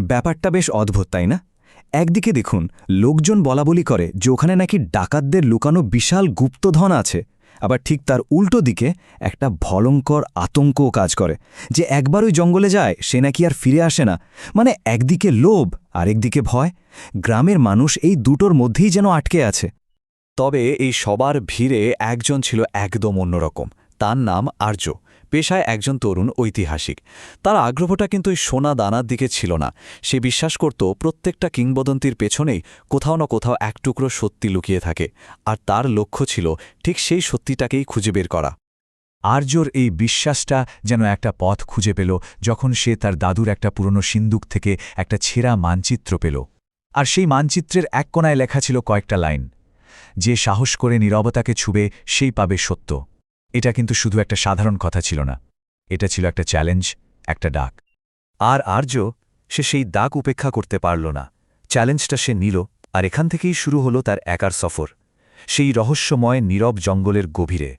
ব্যাপারটা বেশ অদ্ভুত, তাই না? একদিকে দেখুন, লোকজন বলাবলি করে যে ওখানে নাকি ডাকাতদের লুকানো বিশাল গুপ্তধন আছে। আবার ঠিক তার উল্টো দিকে একটা ভয়ঙ্কর আতঙ্কও কাজ করে যে একবার ওই জঙ্গলে যায়, সে নাকি আর ফিরে আসে না। মানে একদিকে লোভ, আরেকদিকে ভয়। গ্রামের মানুষ এই দুটোর মধ্যেই যেন আটকে আছে। তবে এই সবার ভিড়ে একজন ছিল একদম অন্যরকম। তার নাম আর্য। পেশায় একজন তরুণ ঐতিহাসিক। তার আগ্রহটা কিন্তু ওই সোনা দানার দিকে ছিল না। সে বিশ্বাস করত প্রত্যেকটা কিংবদন্তির পেছনেই কোথাও না কোথাও এক টুকরো সত্যি লুকিয়ে থাকে। আর তার লক্ষ্য ছিল ঠিক সেই সত্যিটাকেই খুঁজে বের করা। আর্যর এই বিশ্বাসটা যেন একটা পথ খুঁজে পেল, যখন সে তার দাদুর একটা পুরনো সিন্দুক থেকে একটা ছেঁড়া মানচিত্র পেল। আর সেই মানচিত্রের এক কোনায় লেখা ছিল কয়েকটা লাইন। যে সাহস করে নীরবতাকে ছুবে, সেই পাবে সত্য। এটা কিন্তু শুধু একটা সাধারণ কথা ছিল না। এটা ছিল একটা চ্যালেঞ্জ, একটা ডাক। আর আর্য, সে সেই দাগ উপেক্ষা করতে পারল না। চ্যালেঞ্জটা সে নিল, আর এখান থেকেই শুরু হলো তার একার সফর, সেই রহস্যময় নীরব জঙ্গলের গভীরে।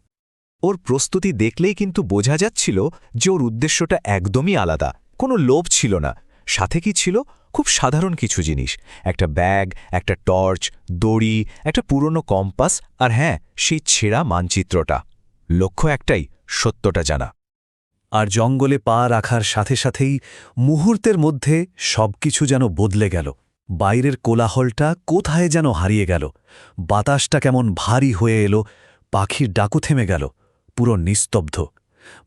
ওর প্রস্তুতি দেখলেই কিন্তু বোঝা যাচ্ছিল যে ওর উদ্দেশ্যটা একদমই আলাদা, কোনো লোভ ছিল না। সাথে কি ছিল? খুব সাধারণ কিছু জিনিস, একটা ব্যাগ, একটা টর্চ, দড়ি, একটা পুরনো কম্পাস, আর হ্যাঁ সেই ছেঁড়া মানচিত্রটা। লক্ষ্য একটাই, সত্যটা জানা। আর জঙ্গলে পা রাখার সাথে সাথেই মুহূর্তের মধ্যে সবকিছু যেন বদলে গেল। বাইরের কোলাহলটা কোথায় যেন হারিয়ে গেল। বাতাসটা কেমন ভারী হয়ে এলো। পাখির ডাকু থেমে গেল। পুরো নিস্তব্ধ।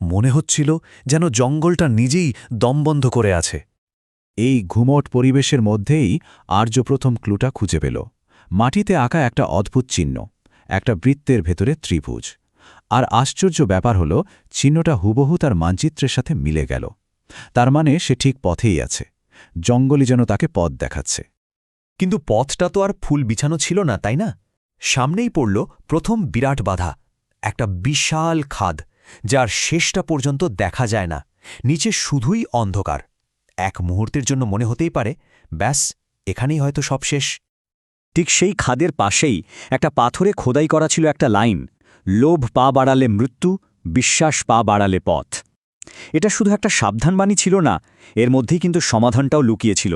মনে হচ্ছিল যেন জঙ্গলটা নিজেই দমবন্ধ করে আছে। এই ঘুমট পরিবেশের মধ্যেই আর্য প্রথম ক্লুটা খুঁজে পেল। মাটিতে আঁকা একটা অদ্ভুত চিহ্ন। একটা বৃত্তের ভেতরে ত্রিভুজ। আর আশ্চর্য ব্যাপার হল, চিহ্নটা হুবহু তার মানচিত্রের সাথে মিলে গেল। তার মানে সে ঠিক পথেই আছে। জঙ্গলই যেন তাকে পথ দেখাচ্ছে। কিন্তু পথটা তো আর ফুল বিছানো ছিল না, তাই না? সামনেই পড়ল প্রথম বিরাট বাধা, একটা বিশাল খাদ, যার শেষটা পর্যন্ত দেখা যায় না। নিচে শুধুই অন্ধকার। এক মুহূর্তের জন্য মনে হতেই পারে, ব্যাস, এখানেই হয়তো সব শেষ। ঠিক সেই খাদের পাশেই একটা পাথরে খোদাই করা ছিল একটা লাইন। লোভ পা বাড়ালে মৃত্যু, বিশ্বাস পা বাড়ালে পথ। এটা শুধু একটা সাবধানবাণী ছিল না, এর মধ্যেই কিন্তু সমাধানটাও লুকিয়েছিল।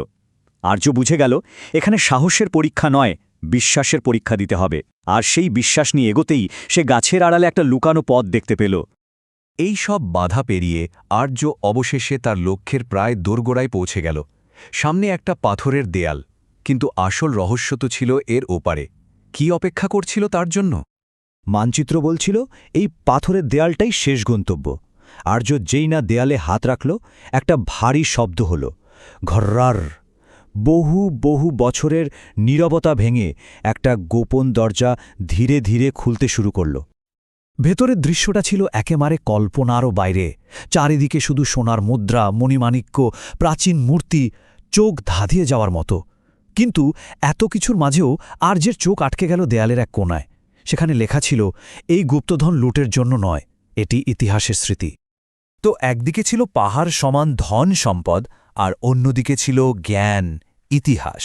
আর্য বুঝে গেল, এখানে সাহসের পরীক্ষা নয়, বিশ্বাসের পরীক্ষা দিতে হবে। আর সেই বিশ্বাস নিয়ে এগোতেই সে গাছের আড়ালে একটা লুকানো পথ দেখতে পেল। এই সব বাধা পেরিয়ে আর্য অবশেষে তার লক্ষ্যের প্রায় দোরগোড়ায় পৌঁছে গেল। সামনে একটা পাথরের দেয়াল, কিন্তু আসল রহস্য তো ছিল এর ওপারে। কি অপেক্ষা করছিল তার জন্য? মানচিত্র বলছিল, এই পাথরের দেয়ালটাই শেষ গন্তব্য। আর্য যেই না দেয়ালে হাত রাখল, একটা ভারী শব্দ হল। ঘর্রার। বহু বহু বছরের নীরবতা ভেঙে একটা গোপন দরজা ধীরে ধীরে খুলতে শুরু করল। ভেতরের দৃশ্যটা ছিল একেবারে কল্পনারও বাইরে। চারিদিকে শুধু সোনার মুদ্রা, মণিমাণিক্য, প্রাচীন মূর্তি, চোখ ধাঁধিয়ে যাওয়ার মতো। কিন্তু এত কিছুর মাঝেও আর্যের চোখ আটকে গেল দেয়ালের এক কোনায় সেখানে লেখা ছিল, এই গুপ্তধন লুটের জন্য নয়, এটি ইতিহাসের স্মৃতি। তো একদিকে ছিল পাহাড় সমান ধন সম্পদ, আর অন্যদিকে ছিল জ্ঞান, ইতিহাস।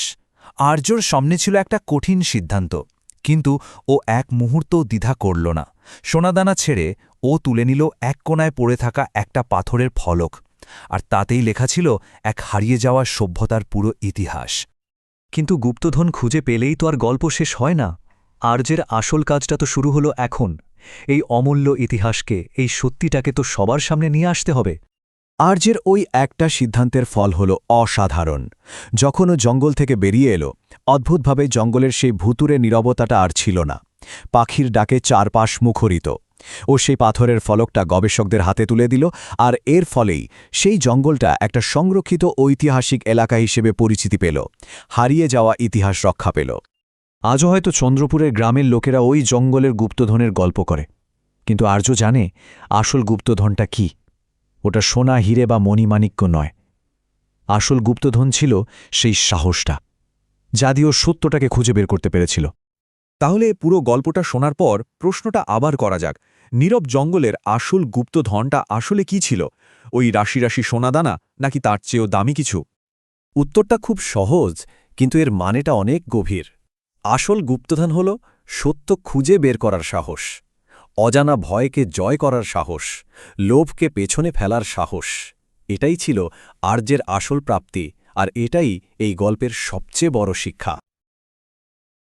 আর্যর সামনে ছিল একটা কঠিন সিদ্ধান্ত, কিন্তু ও এক মুহূর্ত দ্বিধা করল না। সোনাদানা ছেড়ে ও তুলে নিল এক কোনায় পড়ে থাকা একটা পাথরের ফলক, আর তাতেই লেখা ছিল, এক হারিয়ে যাওয়া সভ্যতার পুরো ইতিহাস। কিন্তু গুপ্তধন খুঁজে পেলেই তো আর গল্প শেষ হয় না। আর্যের আসল কাজটা তো শুরু হলো এখন। এই অমূল্য ইতিহাসকে, এই সত্যিটাকে তো সবার সামনে নিয়ে আসতে হবে। আর্যের ওই একটা সিদ্ধান্তের ফল হল অসাধারণ। যখন ও জঙ্গল থেকে বেরিয়ে এলো, অদ্ভুতভাবে জঙ্গলের সেই ভুতুরে নীরবতাটা আর ছিল না। পাখির ডাকে চারপাশ মুখরিত। ও সেই পাথরের ফলকটা গবেষকদের হাতে তুলে দিল আর এর ফলেই সেই জঙ্গলটা একটা সংরক্ষিত ঐতিহাসিক এলাকা হিসেবে পরিচিতি পেল। হারিয়ে যাওয়া ইতিহাস রক্ষা পেল। আজও হয়তো চন্দ্রপুরের গ্রামের লোকেরা ওই জঙ্গলের গুপ্তধনের গল্প করে। কিন্তু আর্য জানে আসল গুপ্তধনটা কি। ওটা সোনা, হিরে বা মণিমাণিক্য নয়। আসল গুপ্তধন ছিল সেই সাহসটা, যা দিয়ে ও সত্যটাকে খুঁজে বের করতে পেরেছিল। তাহলে পুরো গল্পটা শোনার পর প্রশ্নটা আবার করা যাক। নীরব জঙ্গলের আসল গুপ্তধনটা আসলে কি ছিল? ওই রাশি রাশি সোনাদানা নাকি তার চেয়েও দামি কিছু? উত্তরটা খুব সহজ, কিন্তু এর মানেটা অনেক গভীর। আসল গুপ্তধন হল সত্য খুঁজে বের করার সাহস, অজানা ভয়কে জয় করার সাহস, লোভকে পেছনে ফেলার সাহস। এটাই ছিল আর্যের আসল প্রাপ্তি, আর এটাই এই গল্পের সবচেয়ে বড় শিক্ষা।